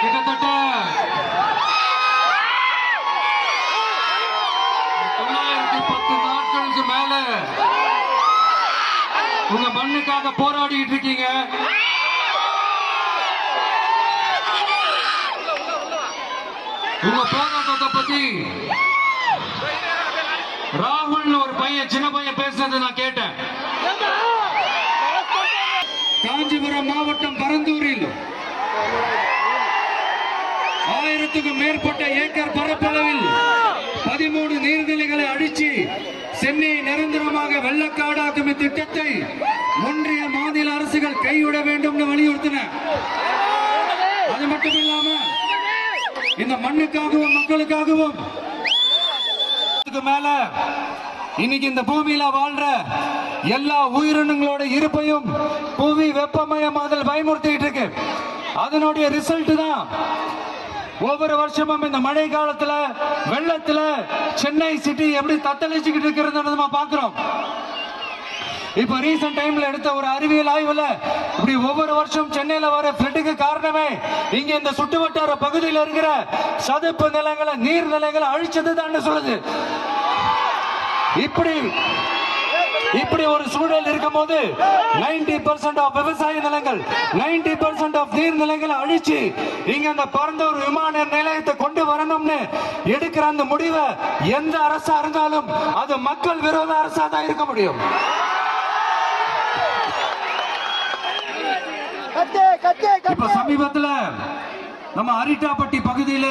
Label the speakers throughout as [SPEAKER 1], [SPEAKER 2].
[SPEAKER 1] கிட்டத்தட்ட தொள்ளாயிரத்தி பத்து நாட்களுக்கு மேல உங்க மண்ணுக்காக போராடிட்டு இருக்கீங்க. உங்க போராட்டத்தை பத்தி ராகுல் ஒரு பையன் சின்ன பையன் பேசுனதை நான் கேட்டேன். காஞ்சிபுரம் மாவட்டம் பரந்தூரில் ஆயிரத்துக்கும் மேற்பட்ட ஏக்கர் பரப்பளவில் பதிமூணு நீர்நிலைகளை அடிச்சு சென்னையை நிரந்தரமாக வெள்ளக்காடாக்கும் திட்டத்தை ஒன்றிய மாநில அரசுகள் கைவிட வேண்டும் வலியுறுத்தின. அது மட்டும் இல்லாம இந்த மண்ணுக்காகவும் மக்களுக்காகவும் மேல இன்னைக்கு இந்த பூமியில வாழ்ற எல்லா உயிரினங்களோட இருப்பையும் பூமி வெப்பமயமாதல் பயமுறுத்திட்டு இருக்கு. அதனுடைய ரிசல்ட் தான் ஒவ்வொரு வருஷமும் இந்த மழை காலத்துல வெள்ளத்துல சென்னை சிட்டி எப்படி தத்தளிச்சுக்கிட்டு இருக்கிறது நம்ம பாக்குறோம் இப்ப ரீசன்ட் டைம்ல எடுத்த ஒரு அறிவியல் ஆய்வுல இப்படி ஒவ்வொரு வருஷம் சென்னையில வர ஃபிளட்டுக்கு காரணமே இங்க இந்த சுற்றுவட்டார பகுதியில் இருக்கிற சதுப்பு நிலங்களை நீர் நிலைகளை அழிச்சது தான் சொல்லுது. இப்படி இப்படி ஒரு சூழல் இருக்கும் போது நைன்டி பர்சன்ட் ஆஃப் விவசாய நிலங்கள் நைன்டி பர்சன்ட் ஆஃப் நீர் நிலைகளை அழிச்சு இங்க அந்த பரந்தூர் விமான நிலையத்தை கொண்டு வரணும்னு எடுக்கிற அந்த முடிவை எந்த அரசா இருந்தாலும் அது மக்கள் விரோத அரசா தான் இருக்க முடியும். இப்ப சமீபத்துல நம்ம அரிட்டாப்பட்டி பகுதியில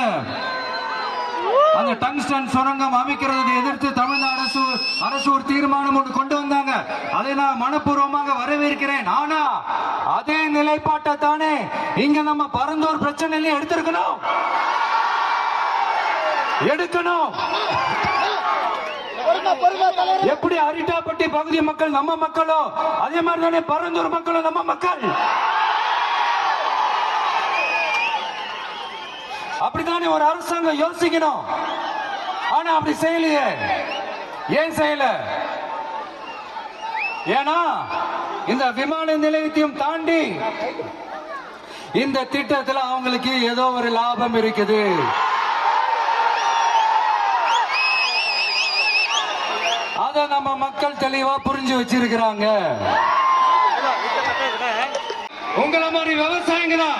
[SPEAKER 1] அந்த டங்ஸ்டன் சுரங்கம் அமைக்கிறதை எதிர்த்து தமிழ்நாடு அரசு அரசு ஒரு தீர்மானம் ஒன்று கொண்டு வந்தாங்க. அதை நான் மனப்பூர்வமாக வரவேற்கிறேன். ஆனா அதே நிலைப்பாட்டை தானே இங்க நம்ம பரந்தூர் பிரச்சனையில எடுத்திருக்கணும். எடுக்கணும். எப்படி அரிட்டாப்பட்டி பகுதி மக்கள் நம்ம மக்களோ அதே மாதிரி தானே பரந்தூர் மக்களும் நம்ம மக்கள். தானே ஒரு அரசாங்கம் யோசிக்கணும். ஆனா அப்படி செய்யலையே. ஏன் செய்யல? ஏன்னா இந்த விமான நிலையத்தையும் தாண்டி இந்த திட்டத்தில் அவங்களுக்கு ஏதோ ஒரு லாபம் இருக்குது. அத நம்ம மக்கள் தெளிவா புரிஞ்சு வச்சிருக்கிறாங்க. உங்களை மாதிரி விவசாயிங்க தான்.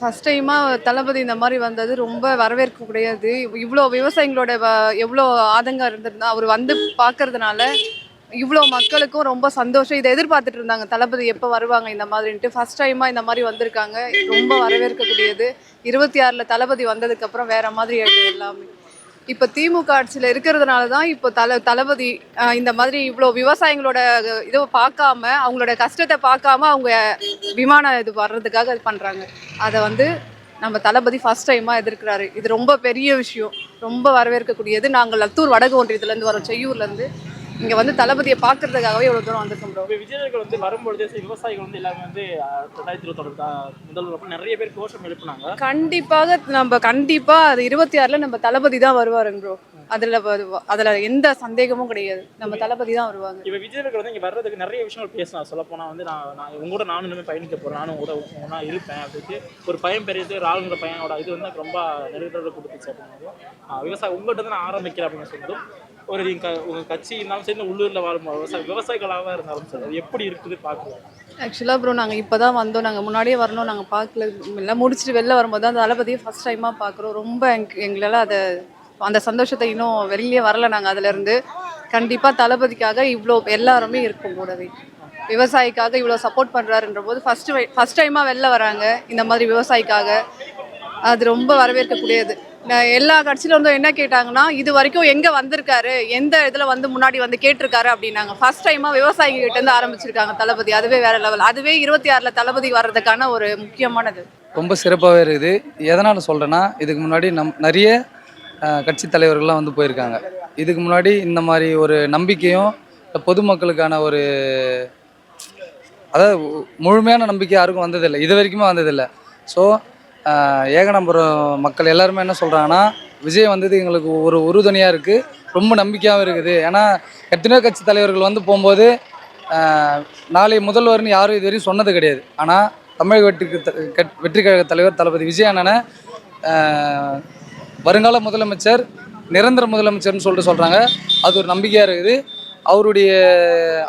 [SPEAKER 2] ஃபஸ்ட் டைமாக தளபதி இந்த மாதிரி வந்தது ரொம்ப வரவேற்கக்கூடியது. இவ்வளோ விவசாயிகளோட வ- எவ்வளோ ஆதங்கம் இருந்திருந்தா அவர் வந்து பார்க்கறதுனால இவ்வளோ மக்களுக்கும் ரொம்ப சந்தோஷம். இதை எதிர்பார்த்துட்டு இருந்தாங்க தளபதி எப்போ வருவாங்க இந்த மாதிரின்ட்டு. ஃபர்ஸ்ட் டைமாக இந்த மாதிரி வந்திருக்காங்க ரொம்ப வரவேற்கக்கூடியது. இருபத்தி ஆறில் தளபதி வந்ததுக்கப்புறம் வேறு மாதிரி எல்லாமே. இப்போ திமுக ஆட்சியில் இருக்கிறதுனால தான் இப்போ தல தளபதி இந்த மாதிரி இவ்வளோ விவசாயிகளோட இதை பார்க்காம அவங்களோட கஷ்டத்தை பார்க்காம அவங்க விமான இது வர்றதுக்காக இது பண்ணுறாங்க அதை வந்து நம்ம தளபதி ஃபர்ஸ்ட் டைமாக எதிர்க்கிறாரு. இது ரொம்ப பெரிய விஷயம். ரொம்ப வரவேற்கக்கூடியது. நாங்கள் லத்தூர் வடக்கு ஒன்றியத்துலேருந்து வரோம். செய்யூர்லேருந்து இங்கே வந்து தளபதியை பார்க்கறதுக்காகவே இவ்வளோ தூரம் வந்திருக்கோம் ப்ரோ
[SPEAKER 3] விஜயர்கள் வந்து வரும்பொழுது விவசாயிகள் வந்து எல்லாருமே வந்து ரெண்டாயிரத்தி இருபத்தொரு முதல்வர். நிறைய பேர் கோஷம் எழுப்புனாங்க.
[SPEAKER 2] கண்டிப்பாக நம்ம கண்டிப்பாக அது இருபத்தி ஆறில் நம்ம தளபதி தான் வருவாருங்க ப்ரோ அதில் அதில் எந்த சந்தேகமும் கிடையாது. நம்ம தளபதி தான் வருவாங்க.
[SPEAKER 3] இப்போ விஜயர்கள் வந்து இங்கே வர்றதுக்கு நிறைய விஷயங்கள் பேசலாம். சொல்ல போனால் வந்து நான் நான் உங்க கூட நானும் இனிமேல் பயணிக்க போகிறேன் நானும் கூட ஒன்றா இருப்பேன் அப்படின்ட்டு ஒரு பையன் பெரியது. ராகுங்கிற பையனோட இது வந்து ரொம்ப நெருக்கடி கொடுத்துச்சு ஆஹ், விவசாயம் உங்கள்கிட்ட தான் நான் ஆரம்பிக்கிறேன் அப்படின்னு சொன்னதும் ஒரு நீங்கள் உங்கள் கட்சி இருந்தாலும் சரி உள்ளூரில் வாழும் விவசாய விவசாயிகளாக இருந்தாலும் சரி அது எப்படி இருக்குது பார்க்கலாம்.
[SPEAKER 2] ஆக்சுவலாக ப்ரோ நாங்கள் இப்போ தான் வந்தோம். நாங்கள் முன்னாடியே வரணும். நாங்கள் பார்க்கல. எல்லாம் முடிச்சுட்டு வெளில வரும்போது தான் தளபதியை ஃபஸ்ட் டைமாக பார்க்குறோம். ரொம்ப எங்களால் அதை அந்த சந்தோஷத்தை இன்னும் வெளியே வரல நாங்கள் அதுலேருந்து. கண்டிப்பாக தளபதிக்காக இவ்வளோ எல்லாருமே இருக்கும் கூடவே. விவசாயிக்காக இவ்வளோ சப்போர்ட் பண்ணுறாருன்ற போது ஃபஸ்ட்டு ஃபஸ்ட் டைமாக வெளில வராங்க. இந்த மாதிரி விவசாயிக்காக. அது ரொம்ப வரவேற்கக்கூடியது. எல்லா கட்சியில இருந்தும் என்ன கேட்டாங்கன்னா இது வரைக்கும் எங்க வந்திருக்காரு? எந்த இதுல வந்து முன்னாடி வந்து கேட்டிருக்காரு? அப்படின்னாங்க. ஃபர்ஸ்ட் டைமா விவசாயிங்க கிட்ட இருந்து ஆரம்பிச்சிருக்காங்க தளபதி. அதுவே வேற லெவல் அதுவே இருபத்தி ஆறுல தளபதி வர்றதுக்கான ஒரு முக்கியமானது.
[SPEAKER 4] ரொம்ப சிறப்பாகவே இருக்குது. எதனால் சொல்கிறேன்னா இதுக்கு முன்னாடி நம் நிறைய கட்சி தலைவர்கள்லாம் வந்து போயிருக்காங்க. இதுக்கு முன்னாடி இந்த மாதிரி ஒரு நம்பிக்கையும் பொதுமக்களுக்கான ஒரு அதாவது முழுமையான நம்பிக்கை யாருக்கும் வந்ததில்லை. இது வரைக்குமே வந்ததில்லை. ஸோ ஏகனபுரம் மக்கள் எல்லாருமே என்ன சொல்கிறாங்கன்னா விஜய் வந்தது எங்களுக்கு ஒரு உறுதுணையாக இருக்குது ரொம்ப நம்பிக்கையாகவும் இருக்குது. ஏன்னா எத்தனையோ கட்சி தலைவர்கள் வந்து போகும்போது நாளை முதல்வர்னு யாரும் இது வரையும் சொன்னது கிடையாது. ஆனால் தமிழக வெற்றி த- வெற்றி கழக தலைவர் தளபதி விஜய் அண்ணனை வருங்கால முதலமைச்சர் நிரந்தர முதலமைச்சர்னு சொல்லிட்டு சொல்கிறாங்க அது ஒரு நம்பிக்கையாக இருக்குது. அவருடைய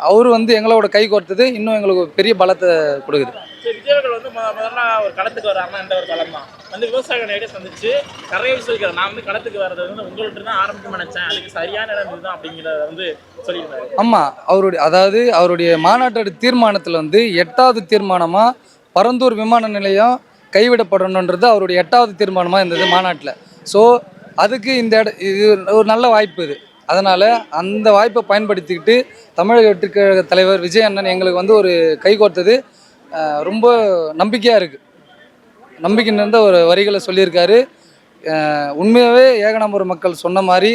[SPEAKER 4] அவர் வந்து எங்களோட கை கோர்த்தது இன்னும் எங்களுக்கு பெரிய பலத்தை கொடுக்குது.
[SPEAKER 3] சரி விஜய் அவர்கள் வந்து முத- முதல்ல ஒரு களத்துக்கு வராம என்ற ஒரு களம் தான் வந்து விவசாயிகள் நேரடியாக சந்திச்சு நிறைய விஷயம் சொல்லிக்கிறார் நான் வந்து களத்துக்கு வர்றது வந்து உங்கள்கிட்ட தான் ஆரம்பிக்க நினைச்சேன். அதுக்கு சரியான இடம் இதுதான் அப்படிங்கிறத வந்து சொல்லியிருந்தாரு.
[SPEAKER 4] ஆமாம் அவருடைய அதாவது அவருடைய மாநாட்டோட தீர்மானத்தில் வந்து எட்டாவது தீர்மானமாக பரந்தூர் விமான நிலையம் கைவிடப்படணுன்றது அவருடைய எட்டாவது தீர்மானமாக இருந்தது மாநாட்டில். ஸோ அதுக்கு இந்த இட இது ஒரு நல்ல வாய்ப்பு இது. அதனால் அந்த வாய்ப்பை பயன்படுத்திக்கிட்டு தமிழக வெற்றிக் கழக தலைவர் விஜய் அண்ணன் எங்களுக்கு வந்து ஒரு கை கோர்த்தது. ரொம்ப நம்பிக்கையாக இருக்குது நம்பிக்கை நிறைந்த ஒரு வரிகளை சொல்லியிருக்காரு. உண்மையாகவே ஏகனாபுரம் மக்கள் சொன்ன மாதிரி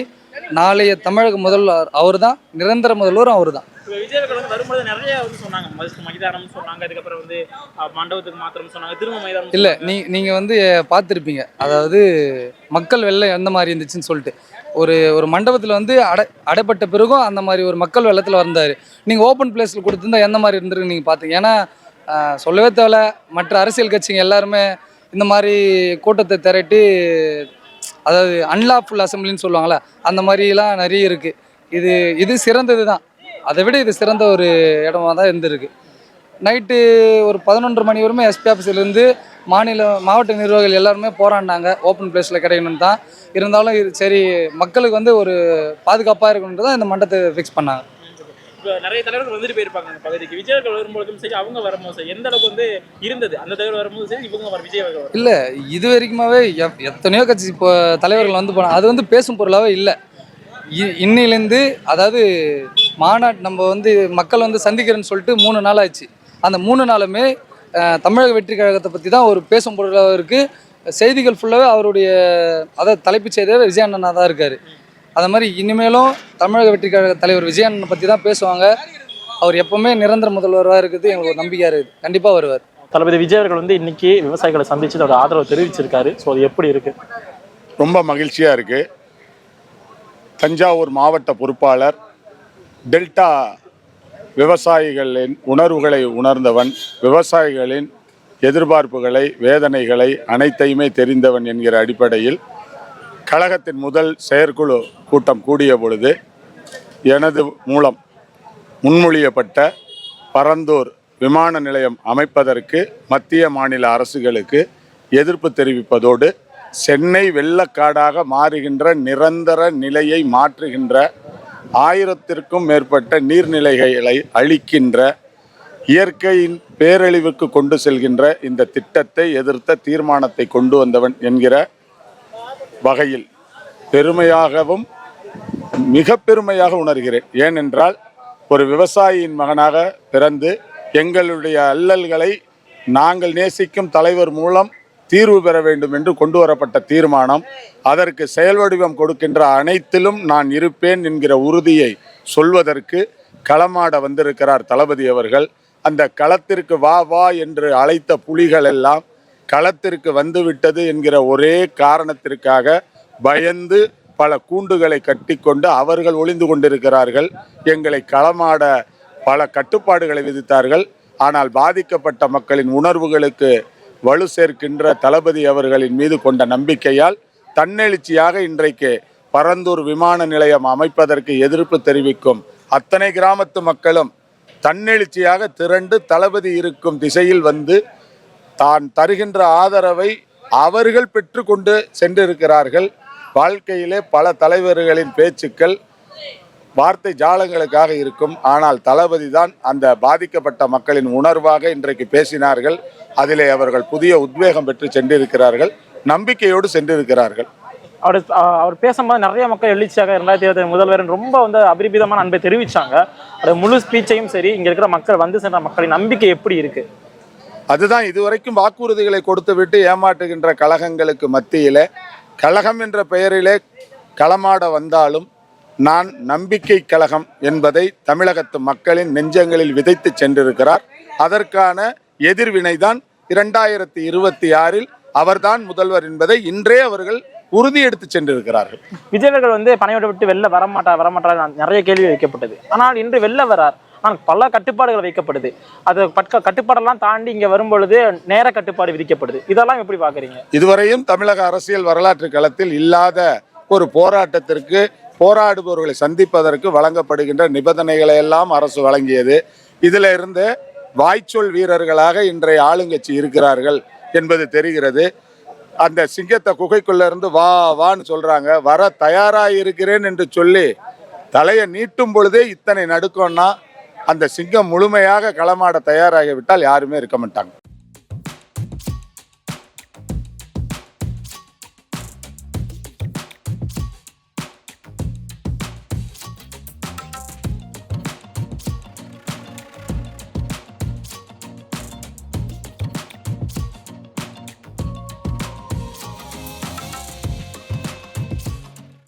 [SPEAKER 4] நாளைய தமிழக முதல்வர் அவர் தான் நிரந்தர முதல்வரும் அவர் தான் இல்லை நீ நீங்கள் வந்து பார்த்துருப்பீங்க. அதாவது மக்கள் வெள்ளம் எந்த மாதிரி இருந்துச்சுன்னு சொல்லிட்டு. ஒரு ஒரு மண்டபத்தில் வந்து அடை அடைப்பட்ட பிறகும் அந்த மாதிரி ஒரு மக்கள் வெள்ளத்தில் வந்தார். நீங்கள் ஓப்பன் பிளேஸில் கொடுத்துருந்தா எந்த மாதிரி இருந்திருக்கு நீங்கள் பார்த்தீங்க ஏன்னா சொல்லவே தேவையில்ல. மற்ற அரசியல் கட்சிங்க எல்லாருமே இந்த மாதிரி கூட்டத்தை திரட்டி அதாவது அன்லாஃபுல் அசம்பிளின்னு சொல்லுவாங்கள்ல அந்த மாதிரிலாம் நிறைய இருக்குது இது இது சிறந்தது தான் அதை விட இது சிறந்த ஒரு இடமா தான் இருந்திருக்கு. நைட்டு ஒரு பதினொன்றரை மணி வரைமே எஸ்பி ஆஃபீஸ்லேருந்து மாநில மாவட்ட நிர்வாகிகள் எல்லாருமே போராடினாங்க. ஓப்பன் பிளேஸில் கிடைக்கணும்னு தான். இருந்தாலும் இது சரி மக்களுக்கு வந்து ஒரு பாதுகாப்பாக இருக்கணுன்றது இந்த மண்டபத்தை ஃபிக்ஸ் பண்ணாங்க.
[SPEAKER 3] நிறைய தலைவர்கள் வந்துட்டு போயிருப்பாங்க அந்த பகுதிக்கு. விஜய் அவர்கள் வரும்போதும் சரி அவங்க வரும்போது சரி எந்த அளவுக்கு வந்து இருந்தது? அந்த தலைவர் வரும்போது சரி இவங்க வர விஜய் அவர்கள்
[SPEAKER 4] இல்லை இது வரைக்குமாவே எத்தனையோ கட்சி இப்போ தலைவர்கள் வந்து போனாங்க அது வந்து பேசும் பொருளாகவே இல்லை. இன்னிலேருந்து அதாவது மாநாட்டு நம்ம வந்து மக்கள் வந்து சந்திக்கிறேன்னு சொல்லிட்டு மூணு நாள் ஆச்சு. அந்த மூணு நாளுமே தமிழக வெற்றி கழகத்தை பற்றி தான் ஒரு பேசும் பொருளாக இருக்குது செய்திகள் ஃபுல்லாகவே அவருடைய அதாவது தலைப்புச் செய்தியாக விஜய் அண்ணனா தான் இருக்கார். அது மாதிரி இனிமேலும் தமிழக வெற்றி கழக தலைவர் விஜய் அண்ணனை பற்றி தான் பேசுவாங்க. அவர் எப்பவுமே நிரந்தர முதல்வராக இருக்குது எங்களுக்கு ஒரு நம்பிக்கையாக இருக்குது. கண்டிப்பாக வருவார்.
[SPEAKER 3] தளபதி விஜய் அவர்கள் வந்து இன்னைக்கு விவசாயிகளை சந்திச்சு அதோட ஆதரவு தெரிவிச்சிருக்காரு. ஸோ அது எப்படி இருக்கு?
[SPEAKER 5] ரொம்ப மகிழ்ச்சியாக இருக்குது தஞ்சாவூர் மாவட்ட பொறுப்பாளர் டெல்டா விவசாயிகளின் உணர்வுகளை உணர்ந்தவன் விவசாயிகளின் எதிர்பார்ப்புகளை வேதனைகளை அனைத்தையுமே தெரிந்தவன் என்கிற அடிப்படையில் கழகத்தின் முதல் செயற்குழு கூட்டம் கூடிய பொழுது எனது மூலம் முன்மொழியப்பட்ட பரந்தூர் விமான நிலையம் அமைப்பதற்கு மத்திய மாநில அரசுகளுக்கு எதிர்ப்பு தெரிவிப்பதோடு சென்னை வெள்ளக்காடாக மாறுகின்ற நிரந்தர நிலையை மாற்றுகின்ற ஆயிரத்திற்கும் மேற்பட்ட நீர்நிலைகளை அழிக்கின்ற இயற்கையின் பேரழிவுக்கு கொண்டு செல்கின்ற இந்த திட்டத்தை எதிர்த்த தீர்மானத்தை கொண்டு வந்தவன் என்கிற வகையில் பெருமையாகவும் மிக பெருமையாக உணர்கிறேன். ஏனென்றால் ஒரு விவசாயியின் மகனாக பிறந்து எங்களுடைய அல்லல்களை நாங்கள் நேசிக்கும் தலைவர் மூலம் தீர்வு பெற வேண்டும் என்று கொண்டு வரப்பட்ட தீர்மானம். அதற்கு செயல் வடிவம் கொடுக்கின்ற அனைத்திலும் நான் இருப்பேன் என்கிற உறுதியை சொல்வதற்கு களமாட வந்திருக்கிறார் தளபதி அவர்கள். அந்த களத்திற்கு வா வா என்று அழைத்த புலிகள் எல்லாம் களத்திற்கு வந்துவிட்டது என்கிற ஒரே காரணத்திற்காக பயந்து பல கூண்டுகளை கட்டிக்கொண்டு அவர்கள் ஒளிந்து கொண்டிருக்கிறார்கள். எங்களை களமாட பல கட்டுப்பாடுகளை விதித்தார்கள். ஆனால் பாதிக்கப்பட்ட மக்களின் உணர்வுகளுக்கு வலு சேர்க்கின்ற தளபதி அவர்களின் மீது கொண்ட நம்பிக்கையால் தன்னெழுச்சியாக இன்றைக்கு பரந்தூர் விமான நிலையம் அமைப்பதற்கு எதிர்ப்பு தெரிவிக்கும் அத்தனை கிராமத்து மக்களும் தன்னெழுச்சியாக திரண்டு தளபதி இருக்கும் திசையில் வந்து தான் தருகின்ற ஆதரவை அவர்கள் பெற்றுக்கொண்டு சென்றிருக்கிறார்கள். வாழ்க்கையிலே பல தலைவர்களின் பேச்சுக்கள் வார்த்தை ஜாலங்களுக்காக இருக்கும். ஆனால் தளபதி தான் அந்த பாதிக்கப்பட்ட மக்களின் உணர்வாக இன்றைக்கு பேசினார்கள். அதிலே அவர்கள் புதிய உத்வேகம் பெற்று சென்றிருக்கிறார்கள். நம்பிக்கையோடு சென்றிருக்கிறார்கள்.
[SPEAKER 3] அவர் அவர் பேசும்போது நிறைய மக்கள் எழுச்சியாக ரெண்டாயிரத்தி இருபத்தி முதல்வர் ரொம்ப வந்து அபரிமிதமான அன்பை தெரிவிச்சாங்க. அது முழு ஸ்பீச்சையும் சரி இங்க இருக்கிற மக்கள் வந்து சென்ற மக்களின் நம்பிக்கை எப்படி இருக்கு?
[SPEAKER 5] அதுதான் இதுவரைக்கும் வாக்குறுதிகளை கொடுத்துவிட்டு ஏமாற்றுகின்ற கழகங்களுக்கு மத்தியிலே கழகம் என்ற பெயரிலே களமாட வந்தாலும் நான் நம்பிக்கை கழகம் என்பதை தமிழகத்து மக்களின் நெஞ்சங்களில் விதைத்து சென்றிருக்கிறார். அதற்கான எதிர்வினைதான் இரண்டாயிரத்தி இருபத்தி ஆறில் அவர்தான் முதல்வர் என்பதை இன்றே அவர்கள் உறுதி எடுத்து சென்றிருக்கிறார்கள்.
[SPEAKER 3] விஜய் அவர்கள் வந்து பனையோட விட்டு வெளில வரமாட்டார்? வரமாட்டார் நிறைய கேள்வி வைக்கப்பட்டது. ஆனால் இன்று வெளில வரார். ஆனால் பல கட்டுப்பாடுகள் வைக்கப்படுது. அது பட்க கட்டுப்பாடெல்லாம் தாண்டி இங்க வரும்பொழுது நேர கட்டுப்பாடு விதிக்கப்படுது. இதெல்லாம் எப்படி பாக்குறீங்க
[SPEAKER 5] இதுவரையும் தமிழக அரசியல் வரலாற்று களத்தில் இல்லாத ஒரு போராட்டத்திற்கு போராடுபவர்களை சந்திப்பதற்கு வழங்கப்படுகின்ற நிபந்தனைகளை எல்லாம் அரசு வழங்கியது. இதில் இருந்து வாய்ச்சொல் வீரர்களாக இன்றைய ஆளுங்கட்சி இருக்கிறார்கள் என்பது தெரிகிறது. அந்த சிங்கத்தை குகைக்குள்ள இருந்து வா வான்னு சொல்றாங்க. வர தயாராக இருக்கிறேன் என்று சொல்லி தலையை நீட்டும் பொழுதே இத்தனை நடுக்கம்னா அந்த சிங்கம் முழுமையாக களமாட தயாராகிவிட்டால் யாருமே இருக்க மாட்டாங்க.